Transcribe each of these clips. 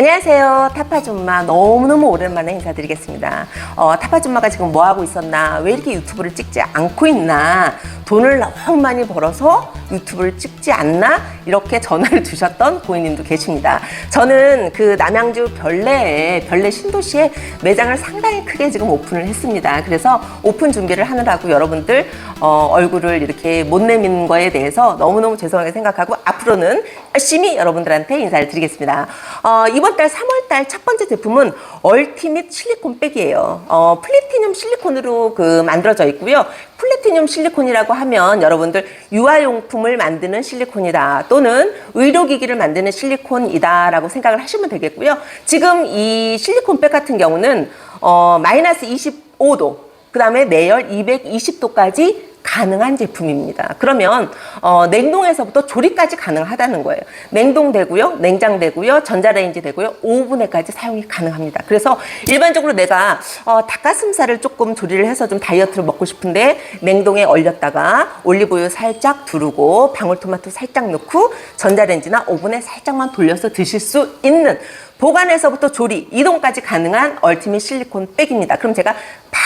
안녕하세요. 타파줌마 너무너무 오랜만에 인사드리겠습니다. 어, 타파줌마가 지금 뭐 하고 있었나? 왜 이렇게 유튜브를 찍지 않고 있나? 돈을 너무 많이 벌어서 유튜브를 찍지 않나? 이렇게 전화를 주셨던 고객님도 계십니다. 저는 그 남양주 별내에, 별내 신도시에 매장을 상당히 크게 지금 오픈을 했습니다. 그래서 오픈 준비를 하느라고 여러분들 어, 얼굴을 이렇게 못 내미는 거에 대해서 너무너무 죄송하게 생각하고 앞으로는 열심히 여러분들한테 인사를 드리겠습니다. 어, 이번 달 3월 달 첫 번째 제품은 얼티밋 실리콘 백이에요. 어, 플래티늄 실리콘으로 그 만들어져 있고요. 플래티늄 실리콘이라고 하면 여러분들 유아용품을 만드는 실리콘이다 또는 의료기기를 만드는 실리콘이다라고 생각을 하시면 되겠고요. 지금 이 실리콘 백 같은 경우는 어, 마이너스 25도 그 다음에 내열 220도까지 가능한 제품입니다. 그러면 어, 냉동에서부터 조리까지 가능하다는 거예요. 냉동되고요, 냉장되고요, 전자레인지 되고요, 오븐에까지 사용이 가능합니다. 그래서 일반적으로 내가 어, 닭가슴살을 조금 조리를 해서 좀 다이어트를 먹고 싶은데 냉동에 얼렸다가 올리브유 살짝 두르고 방울토마토 살짝 넣고 전자레인지나 오븐에 살짝만 돌려서 드실 수 있는 보관에서부터 조리, 이동까지 가능한 얼티밋 실리콘 백입니다. 그럼 제가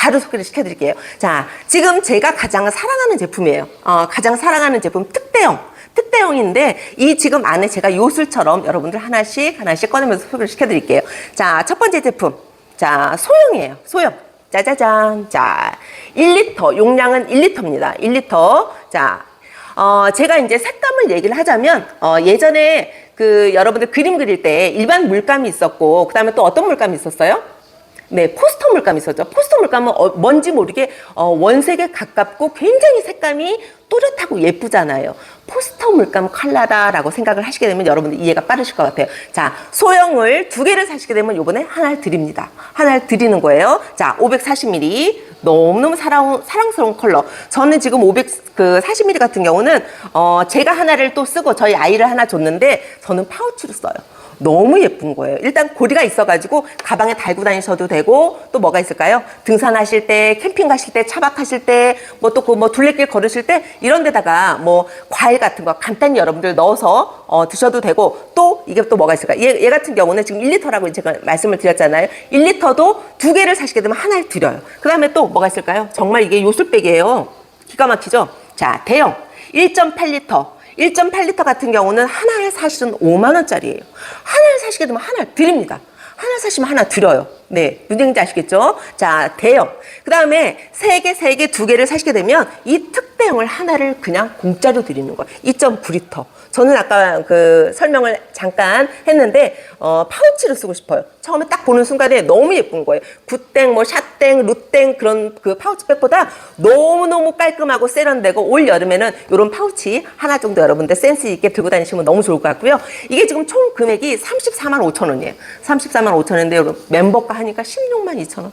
바로 소개를 시켜드릴게요. 자, 지금 제가 가장 사랑하는 제품이에요. 어, 가장 사랑하는 제품 특대형. 특대형인데 이 지금 안에 제가 요술처럼 여러분들 하나씩 하나씩 꺼내면서 소개를 시켜드릴게요. 자, 첫 번째 제품. 자, 소형이에요. 소형. 짜자잔. 자, 1리터. 용량은 1리터입니다. 1리터. 자, 어, 제가 이제 색감을 얘기를 하자면, 어, 예전에 그 여러분들 그림 그릴 때 일반 물감이 있었고, 그 다음에 또 어떤 물감이 있었어요? 네, 포스터 물감이 있었죠. 포스터 물감은 어, 뭔지 모르게 어, 원색에 가깝고 굉장히 색감이 또렷하고 예쁘잖아요. 포스터 물감 컬러다라고 생각을 하시게 되면 여러분들 이해가 빠르실 것 같아요. 자, 소형을 두 개를 사시게 되면 요번에 하나를 드립니다. 하나를 드리는 거예요. 자, 540ml. 너무너무 사랑, 사랑스러운 컬러. 저는 지금 540ml 같은 경우는 어, 제가 하나를 또 쓰고 저희 아이를 하나 줬는데 저는 파우치로 써요. 너무 예쁜 거예요. 일단 고리가 있어가지고 가방에 달고 다니셔도 되고 또 뭐가 있을까요? 등산하실 때, 캠핑 가실 때, 차박하실 때, 뭐또그뭐 둘레길 걸으실 때 이런 데다가 뭐 과일 같은 거 간단히 여러분들 넣어서 어, 드셔도 되고 또 이게 또 뭐가 있을까? 얘, 얘 같은 경우는 지금 1리터라고 제가 말씀을 드렸잖아요. 1리터도 두 개를 사시게 되면 하나를 드려요. 그 다음에 또 뭐가 있을까요? 정말 이게 요술백이에요. 기가 막히죠? 자, 대형 1.8리터. 1.8리터 같은 경우는 하나에 사실은 5만 원짜리예요. 하나를 사시게 되면 하나 드립니다. 하나 사시면 하나 드려요. 네, 윤행지 아시겠죠? 자, 대형. 그 다음에 세 개, 세 개, 두 개를 사시게 되면 이 특대형을 하나를 그냥 공짜로 드리는 거예요. 2.9리터. 저는 아까 그 설명을 잠깐 했는데 어, 파우치로 쓰고 싶어요. 처음에 딱 보는 순간에 너무 예쁜 거예요. 굿땡, 뭐 샷땡, 루땡 그런 그 파우치백보다 너무너무 깔끔하고 세련되고 올 여름에는 이런 파우치 하나 정도 여러분들 센스 있게 들고 다니시면 너무 좋을 것 같고요. 이게 지금 총 금액이 34만 5천 원이에요. 34만 5천 원인데 멤버가 하니까 16만 2천 원.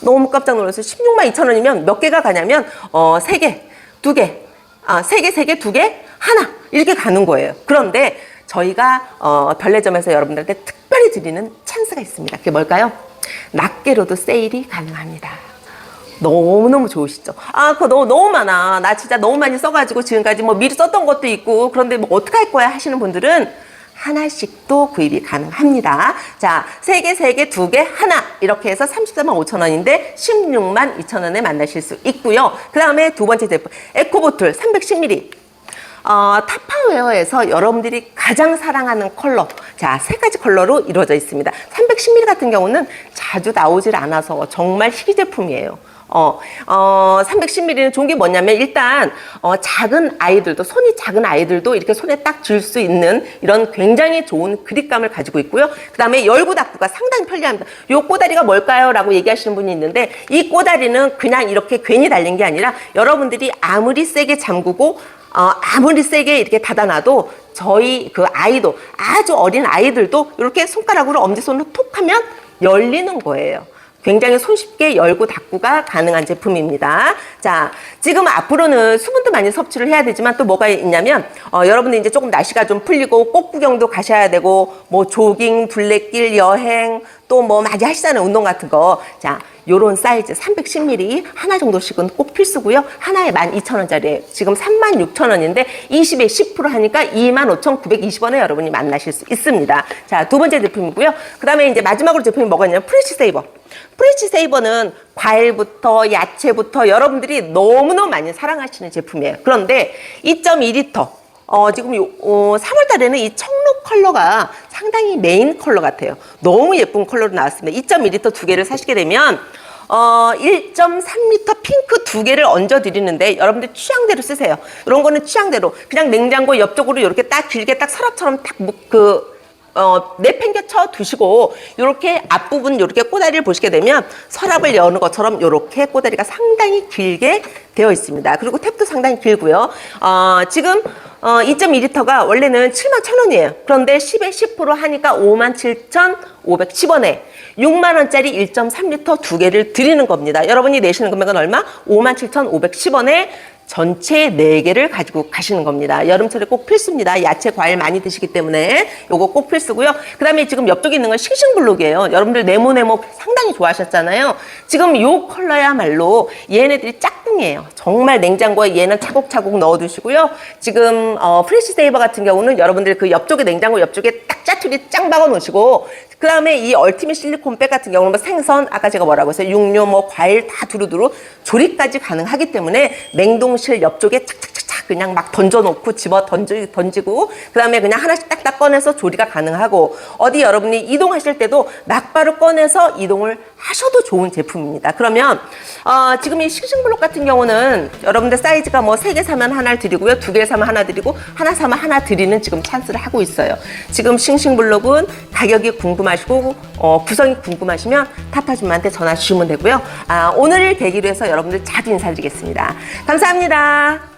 너무 깜짝 놀라서 16만 2천 원이면 몇 개가 가냐면 어, 세 개, 두 개, 아, 세 개, 세 개, 두 개, 하나 이렇게 가는 거예요. 그런데 저희가 어, 별내점에서 여러분들한테 특별히 드리는 찬스가 있습니다. 그게 뭘까요? 낱개로도 세일이 가능합니다. 너무너무 좋으시죠? 아, 그거 너무, 너무 많아. 나 진짜 너무 많이 써가지고 지금까지 뭐 미리 썼던 것도 있고, 그런데 뭐 어떡할 거야 하시는 분들은 하나씩도 구입이 가능합니다. 자, 세 개, 세 개, 두 개, 하나. 이렇게 해서 34만 5천 원인데 16만 2천 원에 만나실 수 있고요. 그 다음에 두 번째 제품, 에코보틀 310ml. 어, 타파웨어에서 여러분들이 가장 사랑하는 컬러. 자, 세 가지 컬러로 이루어져 있습니다. 310ml 같은 경우는 자주 나오질 않아서 정말 희귀 제품이에요. 어, 어, 310ml는 좋은 게 뭐냐면 일단 어, 작은 아이들도 손이 작은 아이들도 이렇게 손에 딱쥘수 있는 이런 굉장히 좋은 그립감을 가지고 있고요. 그다음에 열고 닫고가 상당히 편리합니다. 요 꼬다리가 뭘까요?라고 얘기하시는 분이 있는데 이 꼬다리는 그냥 이렇게 괜히 달린 게 아니라 여러분들이 아무리 세게 잠그고 어, 아무리 세게 이렇게 닫아놔도 저희 그 아이도 아주 어린 아이들도 이렇게 손가락으로 엄지손으로 톡 하면 열리는 거예요. 굉장히 손쉽게 열고 닫고가 가능한 제품입니다. 자, 지금 앞으로는 수분도 많이 섭취를 해야 되지만 또 뭐가 있냐면, 어, 여러분들 이제 조금 날씨가 좀 풀리고 꽃 구경도 가셔야 되고, 뭐 조깅, 둘레길, 여행, 또 뭐 많이 하시잖아요. 운동 같은 거. 자, 요런 사이즈 310ml 하나 정도씩은 꼭 필수고요. 하나에 12,000원짜리예요. 지금 36,000원인데 20에 10% 하니까 25,920원에 여러분이 만나실 수 있습니다. 자, 두 번째 제품이고요. 그다음에 이제 마지막으로 제품이 뭐가 있냐면 프레시 세이버. 프레시 세이버는 과일부터 야채부터 여러분들이 너무너무 많이 사랑하시는 제품이에요. 그런데 2.2리터 어, 지금 요, 어, 3월 달에는 이 청록 컬러가 상당히 메인 컬러 같아요. 너무 예쁜 컬러로 나왔습니다. 2.2리터 두 개를 사시게 되면 어, 1.3리터 핑크 두 개를 얹어 드리는데 여러분들 취향대로 쓰세요. 이런 거는 취향대로 그냥 냉장고 옆쪽으로 이렇게 딱 길게 딱 서랍처럼 딱그 어, 내팽개쳐 두시고 이렇게 앞부분 이렇게 꼬다리를 보시게 되면 서랍을 여는 것처럼 이렇게 꼬다리가 상당히 길게 되어 있습니다. 그리고 탭도 상당히 길고요. 어, 지금 어, 2.2리터가 원래는 7만 1,000원이에요. 그런데 10에 10% 하니까 5만 7,510원에 6만 원짜리 1.3리터 두 개를 드리는 겁니다. 여러분이 내시는 금액은 얼마? 5만 7,510원에 전체 네개를 가지고 가시는 겁니다. 여름철에 꼭 필수입니다. 야채, 과일 많이 드시기 때문에 요거 꼭 필수고요. 그 다음에 지금 옆쪽에 있는 건 싱싱블록이에요. 여러분들 네모네모 상당히 좋아하셨잖아요. 지금 요 컬러야말로 얘네들이 짝꿍이에요. 정말 냉장고에 얘는 차곡차곡 넣어두시고요. 지금 어, 프레시 세이버 같은 경우는 여러분들 그 옆쪽에 냉장고 옆쪽에 딱 짜투리 짱 박아 놓으시고 그 다음에 이 얼티밋 실리콘백 같은 경우는 뭐 생선, 아까 제가 뭐라고 했어요? 육류, 뭐 과일 다 두루두루 조리까지 가능하기 때문에 냉동실 옆쪽에 착착착착 그냥 막 던져놓고 집어 던지, 던지고 그 다음에 그냥 하나씩 딱딱 꺼내서 조리가 가능하고 어디 여러분이 이동하실 때도 막바로 꺼내서 이동을 하셔도 좋은 제품입니다. 그러면 어, 지금 이 싱싱블록 같은 경우는 여러분들 사이즈가 뭐 세 개 사면 하나를 드리고요. 두 개 사면 하나 드리고 하나 사면 하나 드리는 지금 찬스를 하고 있어요. 지금 싱싱블록은 가격이 궁금하시고 어, 구성이 궁금하시면 타파줌마한테 전화 주시면 되고요. 아, 오늘 계기로 해서 여러분들 자주 인사드리겠습니다. 감사합니다.